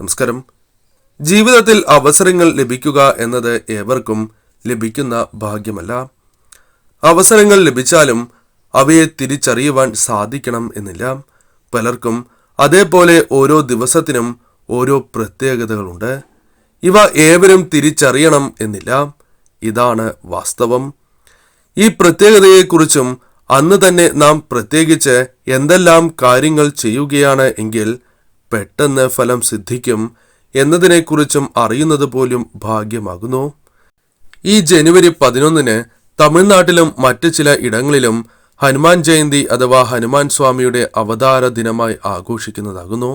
നമസ്കാരം. ജീവിതത്തിൽ അവസരങ്ങൾ ലഭിക്കുക എന്നത് ഏവർക്കും ലഭിക്കുന്ന ഭാഗ്യമല്ല. അവസരങ്ങൾ ലഭിച്ചാലും അവയെ തിരിച്ചറിയുവാൻ സാധിക്കണം എന്നില്ല. പലർക്കും അതേപോലെ ഓരോ ദിവസത്തിനും ഓരോ പ്രത്യേകതകളുണ്ട്. ഇവ ഏവരും തിരിച്ചറിയണം എന്നില്ല. ഇതാണ് വാസ്തവം. ഈ പ്രത്യേകതയെക്കുറിച്ചും അന്ന് തന്നെ നാം പ്രത്യേകിച്ച് എന്തെല്ലാം കാര്യങ്ങൾ ചെയ്യുകയാണ് എങ്കിൽ പെട്ടെന്ന് ഫലം സിദ്ധിക്കും എന്നതിനെക്കുറിച്ചും അറിയുന്നത് പോലും ഭാഗ്യമാകുന്നു. ഈ ജനുവരി പതിനൊന്നിന് തമിഴ്നാട്ടിലും മറ്റ് ചില ഇടങ്ങളിലും ഹനുമാൻ ജയന്തി അഥവാ ഹനുമാൻ സ്വാമിയുടെ അവതാര ദിനമായി ആഘോഷിക്കുന്നതാകുന്നു.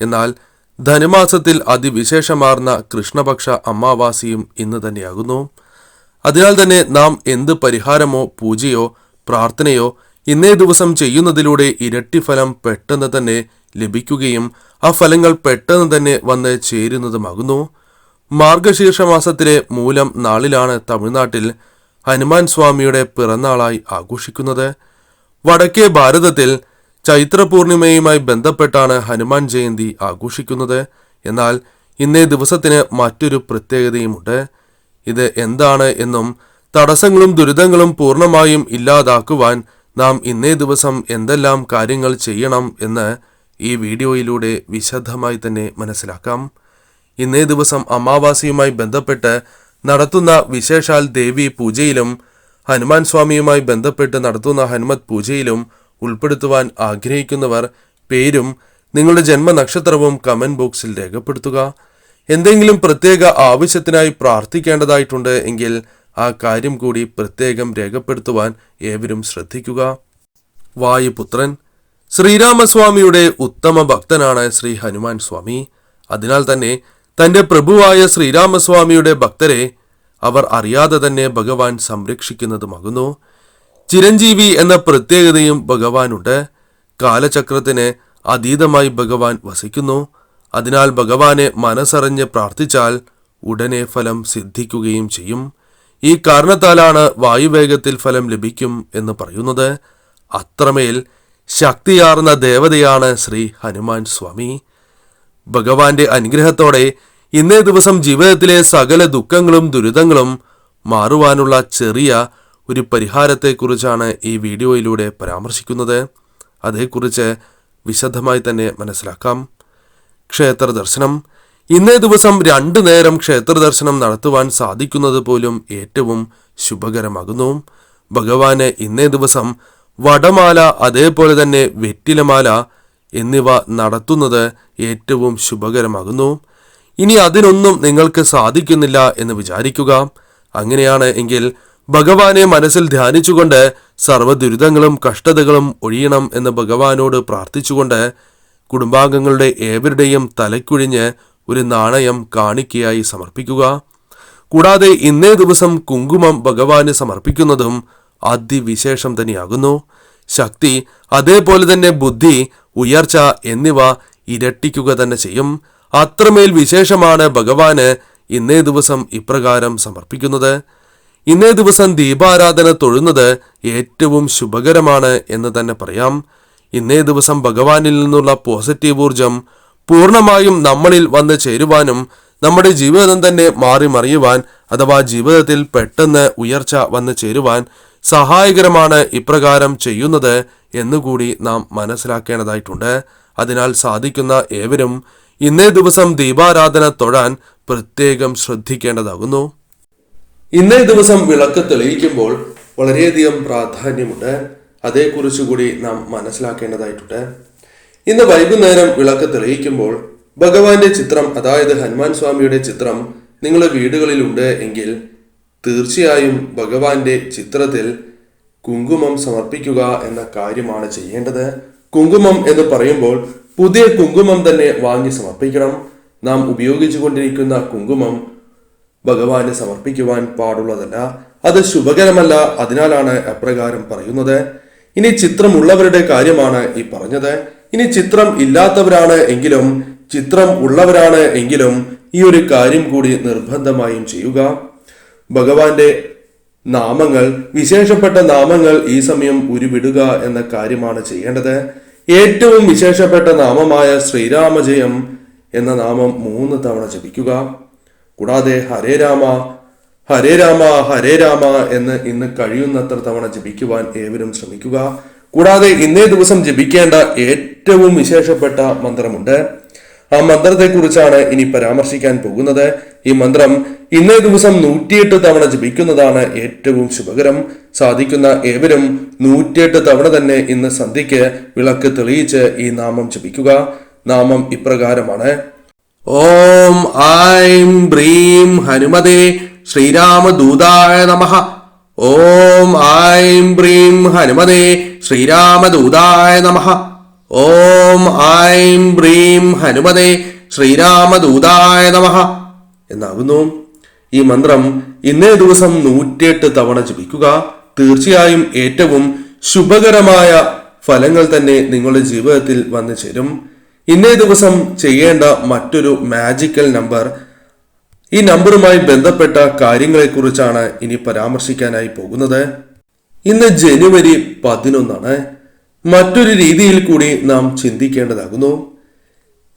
എന്നാൽ ധനുമാസത്തിൽ അതിവിശേഷമാർന്ന കൃഷ്ണപക്ഷ അമാവാസിയും ഇന്ന് തന്നെയാകുന്നു. അതിനാൽ തന്നെ നാം എന്ത് പരിഹാരമോ പൂജയോ പ്രാർത്ഥനയോ ഇന്നേ ദിവസം ചെയ്യുന്നതിലൂടെ ഇരട്ടി ഫലം പെട്ടെന്ന് തന്നെ ലഭിക്കുകയും ആ ഫലങ്ങൾ പെട്ടെന്ന് തന്നെ വന്ന് ചേരുന്നതുമാകുന്നു. മാർഗശീർഷ മാസത്തിലെ മൂലം നാളിലാണ് തമിഴ്നാട്ടിൽ ഹനുമാൻ സ്വാമിയുടെ പിറന്നാളായി ആഘോഷിക്കുന്നത്. വടക്കേ ഭാരതത്തിൽ ചൈത്രപൂർണിമയുമായി ബന്ധപ്പെട്ടാണ് ഹനുമാൻ ജയന്തി ആഘോഷിക്കുന്നത്. എന്നാൽ ഇന്നേ ദിവസത്തിന് മറ്റൊരു പ്രത്യേകതയുമുണ്ട്. ഇത് എന്താണ് എന്നും തടസ്സങ്ങളും ദുരിതങ്ങളും പൂർണമായും ഇല്ലാതാക്കുവാൻ നാം ഇന്നേ ദിവസം എന്തെല്ലാം കാര്യങ്ങൾ ചെയ്യണം എന്ന് ഈ വീഡിയോയിലൂടെ വിശദമായി തന്നെ മനസ്സിലാക്കാം. ഇന്നേ ദിവസം അമാവാസിയുമായി ബന്ധപ്പെട്ട് നടത്തുന്ന വിശേഷാൽ ദേവി പൂജയിലും ഹനുമാൻ സ്വാമിയുമായി ബന്ധപ്പെട്ട് നടത്തുന്ന ഹനുമത് പൂജയിലും ഉൾപ്പെടുത്തുവാൻ ആഗ്രഹിക്കുന്നവർ പേരും നിങ്ങളുടെ ജന്മനക്ഷത്രവും കമന്റ് ബോക്സിൽ രേഖപ്പെടുത്തുക. എന്തെങ്കിലും പ്രത്യേക ആവശ്യത്തിനായി പ്രാർത്ഥിക്കേണ്ടതായിട്ടുണ്ട് എങ്കിൽ ആ കാര്യം കൂടി പ്രത്യേകം രേഖപ്പെടുത്തുവാൻ ഏവരും ശ്രദ്ധിക്കുക. വായുപുത്രൻ ശ്രീരാമസ്വാമിയുടെ ഉത്തമ ഭക്തനാണ് ശ്രീ ഹനുമാൻ സ്വാമി. അതിനാൽ തന്നെ തന്റെ പ്രഭുവായ ശ്രീരാമസ്വാമിയുടെ ഭക്തരെ അവർ അറിയാതെ തന്നെ ഭഗവാൻ സംരക്ഷിക്കുന്നതുമാകുന്നു. ചിരഞ്ജീവി എന്ന പ്രത്യേകതയും ഭഗവാനുണ്ട്. കാലചക്രത്തിന് അതീതമായി ഭഗവാൻ വസിക്കുന്നു. അതിനാൽ ഭഗവാനെ മനസ്സറിഞ്ഞ് പ്രാർത്ഥിച്ചാൽ ഉടനെ ഫലം സിദ്ധിക്കുകയും ചെയ്യും. ഈ കാരണത്താലാണ് വായുവേഗത്തിൽ ഫലം ലഭിക്കും എന്ന് പറയുന്നത്. അത്രമേൽ ശക്തിയാർന്ന ദേവതയാണ് ശ്രീ ഹനുമാൻ സ്വാമി. ഭഗവാന്റെ അനുഗ്രഹത്തോടെ ഇന്നേ ദിവസം ജീവിതത്തിലെ സകല ദുഃഖങ്ങളും ദുരിതങ്ങളും മാറുവാനുള്ള ചെറിയ ഒരു പരിഹാരത്തെക്കുറിച്ചാണ് ഈ വീഡിയോയിലൂടെ പരാമർശിക്കുന്നത്. അതേക്കുറിച്ച് വിശദമായി തന്നെ മനസ്സിലാക്കാം. ക്ഷേത്ര ദർശനം. ഇന്നേ ദിവസം രണ്ടു നേരം ക്ഷേത്ര ദർശനം നടത്തുവാൻ സാധിക്കുന്നത് പോലും ഏറ്റവും ശുഭകരമാകുന്നു. ഭഗവാന് ഇന്നേ ദിവസം വടമാല അതേപോലെ തന്നെ വെറ്റിലമാല എന്നിവ നടത്തുന്നത് ഏറ്റവും ശുഭകരമാകുന്നു. ഇനി അതിനൊന്നും നിങ്ങൾക്ക് സാധിക്കുന്നില്ല എന്ന് വിചാരിക്കുക. അങ്ങനെയാണ് എങ്കിൽ ഭഗവാനെ മനസ്സിൽ ധ്യാനിച്ചുകൊണ്ട് സർവ ദുരിതങ്ങളും കഷ്ടതകളും ഒഴിയണം എന്ന് ഭഗവാനോട് പ്രാർത്ഥിച്ചുകൊണ്ട് കുടുംബാംഗങ്ങളുടെ ഏവരുടെയും തലക്കുഴിഞ്ഞ് ഒരു നാണയം കാണിക്കയായി സമർപ്പിക്കുക. കൂടാതെ ഇന്നേ ദിവസം കുങ്കുമം ഭഗവാന് സമർപ്പിക്കുന്നതും അതിവിശേഷം തന്നെയാകുന്നു. ശക്തി അതേപോലെ തന്നെ ബുദ്ധി ഉയർച്ച എന്നിവ ഇരട്ടിക്കുക തന്നെ ചെയ്യും. അത്രമേൽ വിശേഷമാണ് ഭഗവാന് ഇന്നേ ദിവസം ഇപ്രകാരം സമർപ്പിക്കുന്നത്. ഇന്നേ ദിവസം ദീപാരാധന തൊഴുന്നത് ഏറ്റവും ശുഭകരമാണ് എന്ന് തന്നെ പറയാം. ഇന്നേ ദിവസം ഭഗവാനിൽ നിന്നുള്ള പോസിറ്റീവ് ഊർജം പൂർണമായും നമ്മളിൽ വന്ന് ചേരുവാനും നമ്മുടെ ജീവിതം തന്നെ മാറി മറിയുവാൻ അഥവാ ജീവിതത്തിൽ പെട്ടെന്ന് ഉയർച്ച വന്ന് ചേരുവാൻ സഹായകരമാണ് ഇപ്രകാരം ചെയ്യുന്നത് എന്നുകൂടി നാം മനസ്സിലാക്കേണ്ടതായിട്ടുണ്ട്. അതിനാൽ സാധിക്കുന്ന ഏവരും ഇന്നേ ദിവസം ദീപാരാധന തൊഴാൻ പ്രത്യേകം ശ്രദ്ധിക്കേണ്ടതാകുന്നു. ഇന്നേ ദിവസം വിളക്ക് തെളിയിക്കുമ്പോൾ വളരെയധികം പ്രാധാന്യമുണ്ട്. അതേക്കുറിച്ച് കൂടി നാം മനസ്സിലാക്കേണ്ടതായിട്ടുണ്ട്. ഇന്ന് വൈകുന്നേരം വിളക്ക് തെളിയിക്കുമ്പോൾ ഭഗവാന്റെ ചിത്രം അതായത് ഹനുമാൻ സ്വാമിയുടെ ചിത്രം നിങ്ങളുടെ വീടുകളിലുണ്ട് എങ്കിൽ തീർച്ചയായും ഭഗവാന്റെ ചിത്രത്തിൽ കുങ്കുമം സമർപ്പിക്കുക എന്ന കാര്യമാണ് ചെയ്യേണ്ടത്. കുങ്കുമം എന്ന് പറയുമ്പോൾ പുതിയ കുങ്കുമം തന്നെ വാങ്ങി സമർപ്പിക്കണം. നാം ഉപയോഗിച്ചു കൊണ്ടിരിക്കുന്ന കുങ്കുമം ഭഗവാന് സമർപ്പിക്കുവാൻ പാടുള്ളതല്ല. അത് ശുഭകരമല്ല. അതിനാലാണ് അപ്രകാരം പറയുന്നത്. ഇനി ചിത്രമുള്ളവരുടെ കാര്യമാണ് ഈ പറഞ്ഞത്. ഇനി ചിത്രം ഇല്ലാത്തവരാണ് എങ്കിലും ചിത്രം ഉള്ളവരാണ് എങ്കിലും ഈ ഒരു കാര്യം കൂടി നിർബന്ധമായും ചെയ്യുക. ഭഗവാന്റെ നാമങ്ങൾ വിശേഷപ്പെട്ട നാമങ്ങൾ ഈ സമയം ഉരുവിടുക എന്ന കാര്യമാണ് ചെയ്യേണ്ടത്. ഏറ്റവും വിശേഷപ്പെട്ട നാമമായ ശ്രീരാമജയം എന്ന നാമം മൂന്ന് തവണ ജപിക്കുക. കൂടാതെ ഹരേ രാമ ഹരേ രാമ ഹരേ രാമ എന്ന് ഇന്ന് കഴിയുന്നത്ര തവണ ജപിക്കുവാൻ ഏവരും ശ്രമിക്കുക. കൂടാതെ ഇന്നേ ദിവസം ജപിക്കേണ്ട ഏറ്റവും വിശേഷപ്പെട്ട മന്ത്രമുണ്ട്. ആ മന്ത്രത്തെ കുറിച്ചാണ് ഇനി പരാമർശിക്കാൻ പോകുന്നത്. ഈ മന്ത്രം ഇന്നേ ദിവസം നൂറ്റിയെട്ട് തവണ ജപിക്കുന്നതാണ് ഏറ്റവും ശുഭകരം. സാധിക്കുന്ന ഏവരും നൂറ്റിയെട്ട് തവണ തന്നെ ഇന്ന് സന്ധ്യയ്ക്ക് വിളക്ക് തെളിയിച്ച് ഈ നാമം ജപിക്കുക. നാമം ഇപ്രകാരമാണ്. ഓം ഐം ബ്രീം ഹനുമതേ ശ്രീരാമദൂതായ നമ. ഓം ഐം ബ്രീം ഹനുമതേ ശ്രീരാമദൂതായ നമഃ. ഓം ഐം ബ്രീം ഹനുമതേ ശ്രീരാമദൂതായ നമഃ എന്നാകുന്നു. ഈ മന്ത്രം ഇന്നേ ദിവസം നൂറ്റിയെട്ട് തവണ ജപിക്കുക. തീർച്ചയായും ഏറ്റവും ശുഭകരമായ ഫലങ്ങൾ തന്നെ നിങ്ങളുടെ ജീവിതത്തിൽ വന്നു ചേരും. ഇന്നേ ദിവസം ചെയ്യേണ്ട മറ്റൊരു മാജിക്കൽ നമ്പർ ഈ നമ്പറുമായി ബന്ധപ്പെട്ട കാര്യങ്ങളെക്കുറിച്ചാണ് ഇനി പരാമർശിക്കാനായി പോകുന്നത്. ഇന്ന് ജനുവരി പതിനൊന്നാണ്. മറ്റൊരു രീതിയിൽ കൂടി നാം ചിന്തിക്കേണ്ടതാകുന്നു.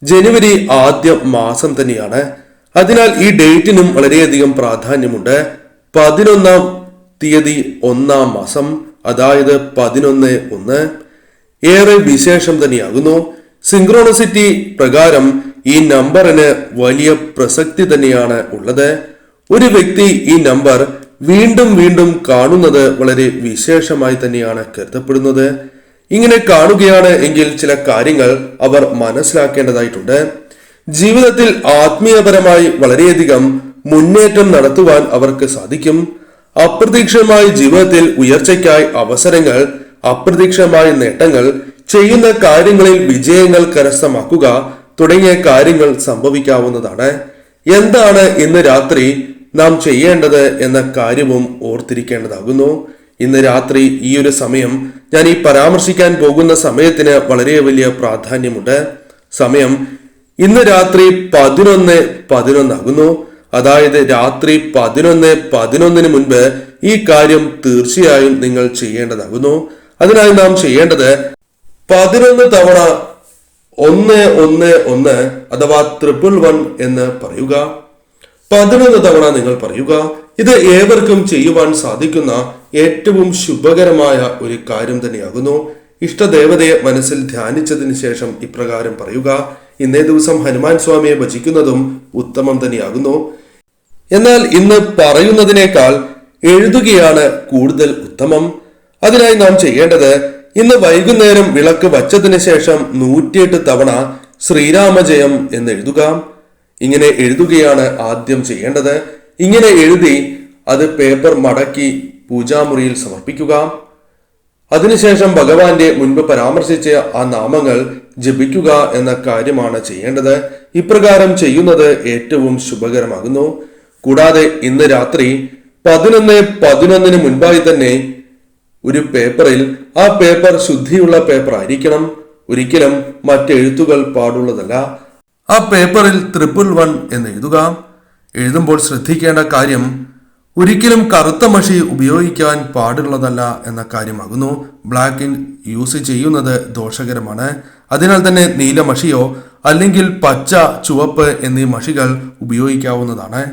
ജനുവരി ആദ്യ മാസം തന്നെയാണ്. അതിനാൽ ഈ ഡേറ്റിനും വളരെയധികം പ്രാധാന്യമുണ്ട്. പതിനൊന്നാം തീയതി ഒന്നാം മാസം അതായത് പതിനൊന്ന് ഒന്ന്. ഏറെ വിശേഷം തന്നെയാകുന്നു. സിങ്ക്രോണസിറ്റി പ്രകാരം ഈ നമ്പറിന് വലിയ പ്രസക്തി തന്നെയാണ് ഉള്ളത്. ഒരു വ്യക്തി ഈ നമ്പർ വീണ്ടും വീണ്ടും കാണുന്നത് വളരെ വിശേഷമായി തന്നെയാണ് കരുതപ്പെടുന്നത്. ഇങ്ങനെ കാണുകയാണ് എങ്കിൽ ചില കാര്യങ്ങൾ അവർ മനസ്സിലാക്കേണ്ടതായിട്ടുണ്ട്. ജീവിതത്തിൽ ആത്മീയപരമായി വളരെയധികം മുന്നേറ്റം നടത്തുവാൻ അവർക്ക് സാധിക്കും. അപ്രതീക്ഷിതമായ ജീവിതത്തിൽ ഉയർച്ചയ്ക്കായി അവസരങ്ങൾ അപ്രതീക്ഷിതമായ നേട്ടങ്ങൾ ചെയ്യുന്ന കാര്യങ്ങളിൽ വിജയങ്ങൾ കരസ്ഥമാക്കുക തുടങ്ങിയ കാര്യങ്ങൾ സംഭവിക്കാവുന്നതാണ്. എന്താണ് ഇന്ന് രാത്രി നാം ചെയ്യേണ്ടത് എന്ന കാര്യവും ഓർത്തിരിക്കേണ്ടതാകുന്നു. ഇന്ന് രാത്രി ഈ ഒരു സമയം ഞാൻ ഈ പരാമർശിക്കാൻ പോകുന്ന സമയത്തിന് വളരെ വലിയ പ്രാധാന്യമുണ്ട്. സമയം ഇന്ന് രാത്രി പതിനൊന്ന് പതിനൊന്നാകുന്നു. അതായത് രാത്രി പതിനൊന്ന് പതിനൊന്നിന് മുൻപ് ഈ കാര്യം തീർച്ചയായും നിങ്ങൾ ചെയ്യേണ്ടതാകുന്നു. അതിനായി നാം ചെയ്യേണ്ടത് പതിനൊന്ന് തവണ ഒന്ന് ഒന്ന് ഒന്ന് അഥവാ ട്രിപ്പിൾ വൺ എന്ന് പറയുക. പതിനൊന്ന് തവണ നിങ്ങൾ പറയുക. ഇത് ഏവർക്കും ചെയ്യുവാൻ സാധിക്കുന്ന ഏറ്റവും ശുഭകരമായ ഒരു കാര്യം തന്നെയാകുന്നു. ഇഷ്ടദേവതയെ മനസ്സിൽ ധ്യാനിച്ചതിന് ശേഷം ഇപ്രകാരം പറയുക ഇന്നേ ദിവസം ഹനുമാൻ സ്വാമിയെ ഭജിക്കുന്നതും ഉത്തമം തന്നെയാകുന്നു. എന്നാൽ ഇന്ന് പറയുന്നതിനേക്കാൾ എഴുതുകയാണ് കൂടുതൽ ഉത്തമം. അതിനായി നാം ചെയ്യേണ്ടത് ഇന്ന് വൈകുന്നേരം വിളക്ക് വച്ചതിന് ശേഷം നൂറ്റിയെട്ട് തവണ ശ്രീരാമജയം എന്ന് എഴുതുക. ഇങ്ങനെ എഴുതുകയാണ് ആദ്യം ചെയ്യേണ്ടത്. ഇങ്ങനെ എഴുതി അത് പേപ്പർ മടക്കി പൂജാമുറിയിൽ സമർപ്പിക്കുക. അതിനുശേഷം ഭഗവാന്റെ മുൻപ് പരാമർശിച്ച ആ നാമങ്ങൾ ജപിക്കുക എന്ന കാര്യമാണ് ചെയ്യേണ്ടത്. ഇപ്രകാരം ചെയ്യുന്നത് ഏറ്റവും ശുഭകരമാകുന്നു. കൂടാതെ ഇന്ന് രാത്രി പതിനൊന്ന് പതിനൊന്നിന് മുൻപായി തന്നെ ഒരു പേപ്പറിൽ ആ പേപ്പർ ശുദ്ധിയുള്ള പേപ്പർ ആയിരിക്കണം. ഒരിക്കലും മറ്റെഴുത്തുകൾ പാടുള്ളതല്ല. ആ പേപ്പറിൽ ട്രിപ്പിൾ വൺ എന്ന് എഴുതുക. എഴുതുമ്പോൾ ശ്രദ്ധിക്കേണ്ട കാര്യം ഒരിക്കലും കറുത്ത മഷി ഉപയോഗിക്കാൻ പാടുള്ളതല്ല എന്ന കാര്യമാകുന്നു. ബ്ലാക്ക് ഇൻ യൂസ് ചെയ്യുന്നത് ദോഷകരമാണ്. അതിനാൽ തന്നെ നീല മഷിയോ അല്ലെങ്കിൽ പച്ച ചുവപ്പ് എന്നീ മഷികൾ ഉപയോഗിക്കാവുന്നതാണ്.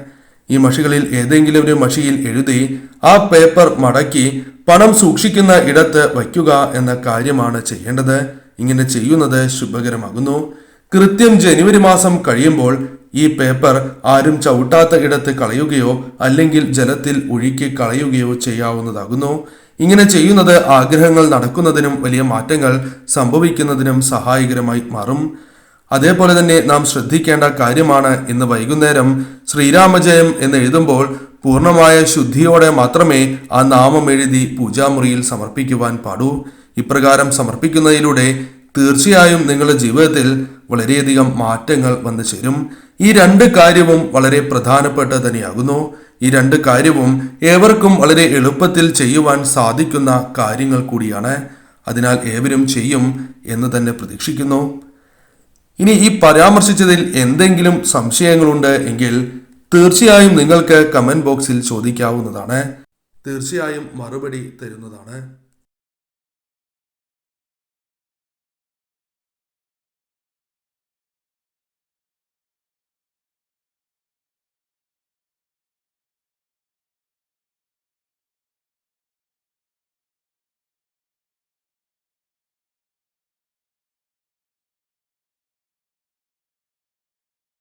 ഈ മഷികളിൽ ഏതെങ്കിലും ഒരു മഷിയിൽ എഴുതി ആ പേപ്പർ മടക്കി പണം സൂക്ഷിക്കുന്ന ഇടത്ത് വയ്ക്കുക എന്ന കാര്യമാണ് ചെയ്യേണ്ടത്. ഇങ്ങനെ ചെയ്യുന്നത് ശുഭകരമാകുന്നു. കൃത്യം ജനുവരി മാസം കഴിയുമ്പോൾ ഈ പേപ്പർ ആരും ചവിട്ടാത്ത ഇടത്ത് കളയുകയോ അല്ലെങ്കിൽ ജലത്തിൽ ഒഴുക്കി കളയുകയോ ചെയ്യാവുന്നതാകുന്നു. ഇങ്ങനെ ചെയ്യുന്നത് ആഗ്രഹങ്ങൾ നടക്കുന്നതിനും വലിയ മാറ്റങ്ങൾ സംഭവിക്കുന്നതിനും സഹായകരമായി മാറും. അതേപോലെ തന്നെ നാം ശ്രദ്ധിക്കേണ്ട കാര്യമാണ് ഇന്ന് വൈകുന്നേരം ശ്രീരാമജയം എന്ന് എഴുതുമ്പോൾ പൂർണമായ ശുദ്ധിയോടെ മാത്രമേ ആ നാമം എഴുതി പൂജാമുറിയിൽ സമർപ്പിക്കുവാൻ പാടൂ. ഇപ്രകാരം സമർപ്പിക്കുന്നതിലൂടെ തീർച്ചയായും നിങ്ങളുടെ ജീവിതത്തിൽ വളരെയധികം മാറ്റങ്ങൾ വന്നു ചേരും. ഈ രണ്ട് കാര്യവും വളരെ പ്രധാനപ്പെട്ട തന്നെയാകുന്നു. ഈ രണ്ട് കാര്യവും ഏവർക്കും വളരെ എളുപ്പത്തിൽ ചെയ്യുവാൻ സാധിക്കുന്ന കാര്യങ്ങൾ കൂടിയാണ്. അതിനാൽ ഏവരും ചെയ്യും എന്ന് തന്നെ പ്രതീക്ഷിക്കുന്നു. ഇനി ഈ പരാമർശിച്ചതിൽ എന്തെങ്കിലും സംശയങ്ങളുണ്ട് എങ്കിൽ തീർച്ചയായും നിങ്ങൾക്ക് കമന്റ് ബോക്സിൽ ചോദിക്കാവുന്നതാണ്. തീർച്ചയായും മറുപടി തരുന്നതാണ്.